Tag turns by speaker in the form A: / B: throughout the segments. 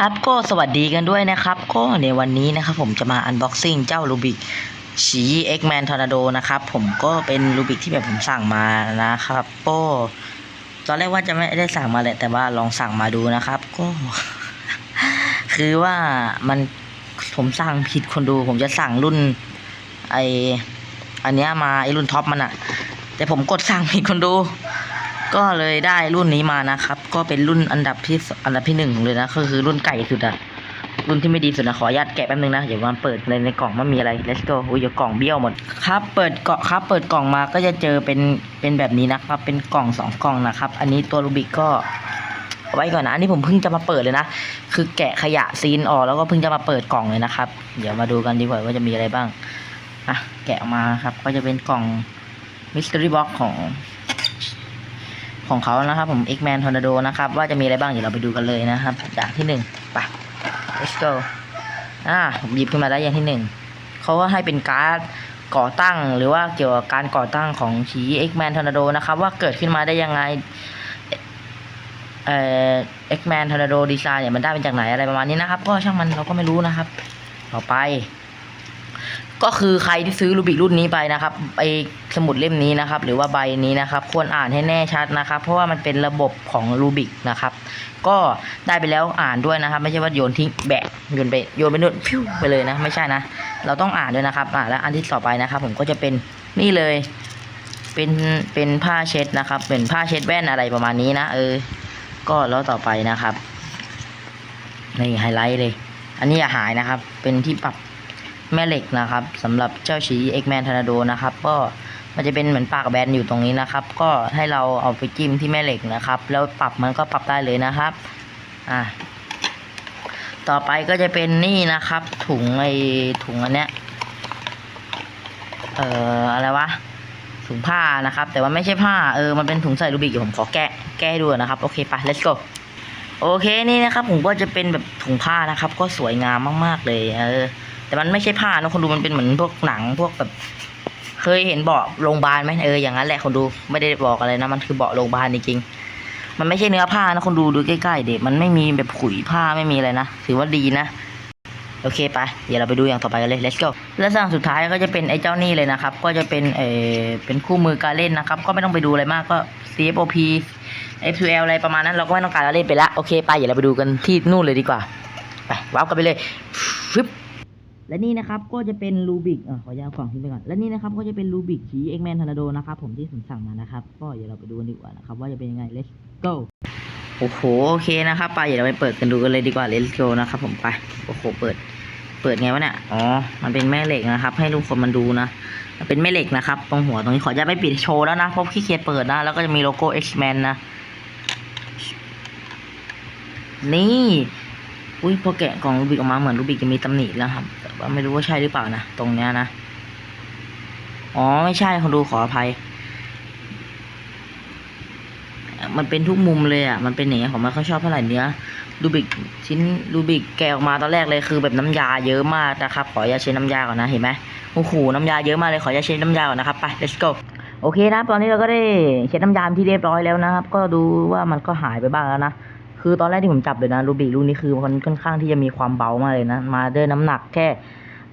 A: ครับก็สวัสดีกันด้วยนะครับ ก็ในวันนี้นะครับผมจะมาอันบ็อกซิ่งเจ้ารูบิกฉีเอ็กแมนทอร์นาโดนะครับ ผมก็เป็นรูบิกที่แบบผมสั่งมานะครับ ก็ตอนแรกว่าจะไม่ได้สั่งมาแหละแต่ว่าลองสั่งมาดูนะครับ ก็ คือว่ามันผมสั่งผิดคนดู ผมจะสั่งรุ่น ไออันเนี้ยมาไอรุ่นท็อปมันอะแต่ผมกดสั่งผิดคนดู ก็เลยได้รุ่นนี้มานะครับ ก็เป็นรุ่นอันดับที่อันดับที่หนึ่งเลยนะก็คือรุ่นไก่สุดอะรุ่นที่ไม่ดีสุดนะขออนุญาตแกะแป๊บนึงนะเดี๋ยวมาเปิดในในกล่องมันมีอะไร let's go อุ้ยเดี๋ยวกล่องเบี้ยวหมดครับ เปิดเกาะครับ เปิดกล่องมาก็จะเจอเป็นเป็นแบบนี้นะครับ เป็นกล่องสองกล่องนะครับ อันนี้ตัวรูบิกก็ไว้ก่อนนะอันนี้ผมเพิ่งจะมาเปิดเลยนะ คือแกะขยะซีนออกแล้วก็เพิ่งจะมาเปิดกล่องเลยนะครับ เดี๋ยวมาดูกันดีกว่าว่าจะมีอะไรบ้างอะแกะออกมาครับ ก็จะเป็นกล่อง mystery box ของ ของเขานะครับผม X-Man Tornado นะครับ ว่าจะมีอะไรบ้างเดี๋ยวเราไปดูกันเลยนะครับอย่างที่หนึ่งไป let's go อ่าผมหยิบขึ้นมาได้อย่างที่หนึ่งเขาก็ให้เป็นการ์ดก่อตั้งหรือว่าเกี่ยวกับการก่อตั้งของฉี X-Man Tornado นะครับ ว่าเกิดขึ้นมาได้ยังไงเอ่อ X-Man Tornado Design เนี่ยมันได้มาจากไหนอะไรประมาณนี้นะครับ ก็ช่างมันเราก็ไม่รู้นะครับ ต่อไป ก็คือใครที่ซื้อรูบิกรุ่นนี้ไปนะครับไอสมุดเล่มนี้นะครับ หรือว่าใบนี้นะครับ ควรอ่านให้แน่ชัดนะครับ เพราะว่ามันเป็นระบบของรูบิกนะครับ ก็ได้ไปแล้วอ่านด้วยนะครับ ไม่ใช่ว่าโยนทิ้งแบะโยนไปโยนไปนู่นพิ้วไปเลยนะ ไม่ใช่นะ เราต้องอ่านด้วยนะครับอ่าแล้วอันที่ต่อไปนะครับ ผมก็จะเป็นนี่เลย เป็นเป็นผ้าเช็ดนะครับ เป็นผ้าเช็ดแว่นอะไรประมาณนี้นะเออ ก็แล้วต่อไปนะครับนี่ไฮไลท์เลย อันนี้อย่าหายนะครับ เป็นที่ปรับ แม่เหล็กนะครับสำหรับเจ้าชีเอ็กแมนทอร์นาโดนะครับ ก็มันจะเป็นเหมือนปากแบนอยู่ตรงนี้นะครับ ก็ให้เราเอาไปจิ้มที่แม่เหล็กนะครับ แล้วปรับมันก็ปรับได้เลยนะครับอ่าต่อไปก็จะเป็นนี่นะครับ ถุงไอถุงอันเนี้ยเอ่ออะไรวะถุงผ้านะครับ แต่ว่าไม่ใช่ผ้าเออมันเป็นถุงใส่รูบิกอยู่ผมขอแกะแก้ดูนะครับ โอเคไป let's go โอเคนี่นะครับผมก็จะเป็นแบบถุงผ้านะครับ ก็สวยงามมาก ๆ เลยเออ แต่มันไม่ใช่ผ้านะคนดูมันเป็นเหมือนพวกหนังพวกแบบ เคยเห็นเบาะโรงพยาบาลไหมเอออย่างนั้นแหละคนดูไม่ได้บอกอะไรนะมันคือเบาะโรงพยาบาลจริงๆมันไม่ใช่เนื้อผ้านะคนดูดูใกล้ๆเด็กมันไม่มีแบบขุยผ้าไม่มีอะไรนะถือว่าดีนะโอเคไป เดี๋ยวเราไปดูอย่างต่อไปกันเลย let's go และสั่งสุดท้ายก็จะเป็นไอ้เจ้านี่เลยนะครับ ก็จะเป็นเออเป็นคู่มือการเล่นนะครับ ก็ไม่ต้องไปดูอะไรมากก็ CFOP F2L อะไรประมาณนั้น เราก็ไม่ต้องการเล่นไปละ โอเคไป เดี๋ยวเราไปดูกันที่นู่นเลยดีกว่า ไปว้าวกันไปเลยฟึบ และนี่นะครับก็จะเป็นรูบิกอะขอยาวกล่องทิ้งไปก่อน และนี่นะครับก็จะเป็นรูบิกขีเอ็กแมนทอร์นาโดนะครับผมที่ผมสั่งมานะครับ ก็เดี๋ยวเราไปดูกันดีกว่านะครับ ว่าจะเป็นยังไง let's go โอ้โหโอเคนะครับไปเดี๋ยวเราไปเปิดกันดูกันเลยดีกว่า let's go นะครับผมไปโอ้โหเปิด เปิดไงวะเนี่ยอ๋อมันเป็นแม่เหล็กนะครับ ให้ทุกคนมันดูนะมันเป็นแม่เหล็กนะครับตรงหัวตรงนี้ขอจะไม่ปิดโชว์แล้วนะเพราะขี้เกียจเปิดนะแล้วก็จะมีโลโก้ X-Men นะนี่อุ้ยพอแกะกล่องรูบิกออกมาเหมือนรูบิกจะมีตำหนิแล้วครับแต่ว่า ไม่รู้ว่าใช่หรือเปล่านะ ตรงเนี้ยนะ อ๋อ ไม่ใช่คนดูขออภัย มันเป็นทุกมุมเลยอะ มันเป็นอย่างเงี้ยผมไม่ค่อยชอบเท่าไหร่เนื้อรูบิกชิ้นรูบิกแกะออกมาตอนแรกเลยคือแบบน้ำยาเยอะมากนะครับ ขออย่าตใช้น้ำยาก่อนนะเห็นไหมโอ้โหน้ำยาเยอะมากเลยขออย่าตใช้น้ำยาก่อนนะครับไป let's go โอเคนะตอนนี้เราก็ได้เช็ดน้ำยาที่เรียบร้อยแล้วนะครับ ก็ดูว่ามันก็หายไปบ้างแล้วนะ คือตอนแรกที่ผมจับเลยนะรูบิกลูกนี้คือมันค่อนข้างที่จะมีความเบามากเลยนะ มาด้วยน้ำหนักแค่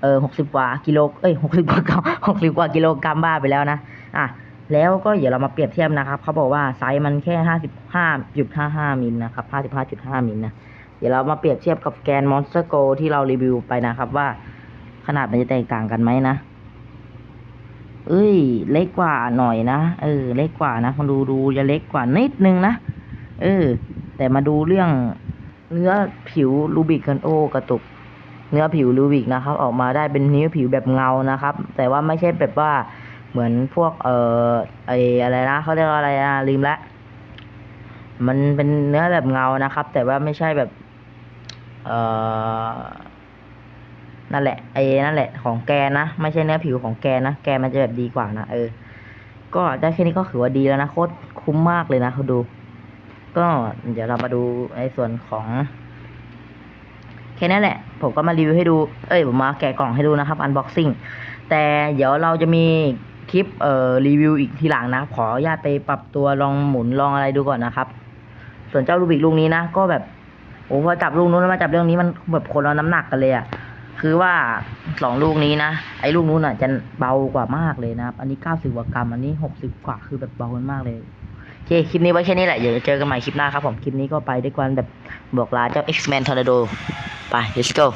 A: เออหกสิบกว่ากิโลเอ้ยหกสิบกว่ากรัมหกสิบกว่ากิโลกรัมบ้าไปแล้วนะอะแล้วก็เดี๋ยวเรามาเปรียบเทียบนะครับเขาบอกว่าไซส์มันแค่ห้าสิบห้าจุดห้าห้ามิลนะครับห้าสิบห้าจุดห้ามิลนะเดี๋ยวเรามาเปรียบเทียบกับแกน Monster Go ที่เรารีวิวไปนะครับว่าขนาดมันจะแตกต่างกันไหมนะเอ้ย เล็กกว่าหน่อยนะ เออ เล็กกว่านะคนดูดูจะเล็กกว่านิดนึงนะ เออ แต่มาดูเรื่องเนื้อผิวรูบิกกันโอกระตุก เนื้อผิวรูบิกนะครับ ออกมาได้เป็นเนื้อผิวแบบเงานะครับ แต่ว่าไม่ใช่แบบว่าเหมือนพวกเอ่อไออะไรนะเขาเรียกว่าอะไรนะลืมละมันเป็นเนื้อแบบเงานะครับ แต่ว่าไม่ใช่แบบ เอ่อนั่นแหละไอ้นั่นแหละของแกนะไม่ใช่เนื้อผิวของแกนะแกมันจะแบบดีกว่านะเออ ก็ได้แค่นี้ก็ถือว่าดีแล้วนะโคตรคุ้มมากเลยนะเขาดู ก็เดี๋ยวเรามาดูในส่วนของแค่นี้แหละ ผมก็มารีวิวให้ดู เอ้ย ผมมาแกะกล่องให้ดูนะครับ อันบ็อกซิ่ง แต่เดี๋ยวเราจะมีคลิปเอ่อรีวิวอีกทีหลังนะ ขออนุญาตไปปรับตัวลองหมุนลองอะไรดูก่อนนะครับ ส่วนเจ้ารูบิกลูกนี้นะ ก็แบบโอ้พอจับลูกนู้นแล้วมาจับเรื่องนี้มันแบบคนละน้ำหนักกันเลยอะคือว่าสองลูกนี้นะ ไอ้ลูกนู้นอะจะเบากว่ามากเลยนะครับ อันนี้เก้าสิบกว่ากรัม อันนี้หกสิบกว่า คือแบบเบากันมากเลย โอเคคลิปนี้ไว้แค่นี้แหละ เดี๋ยวเจอกันใหม่คลิปหน้าครับผม คลิปนี้ก็ไปด้วยกันแบบบอกลาเจ้า X-Men Tornado ไป let's go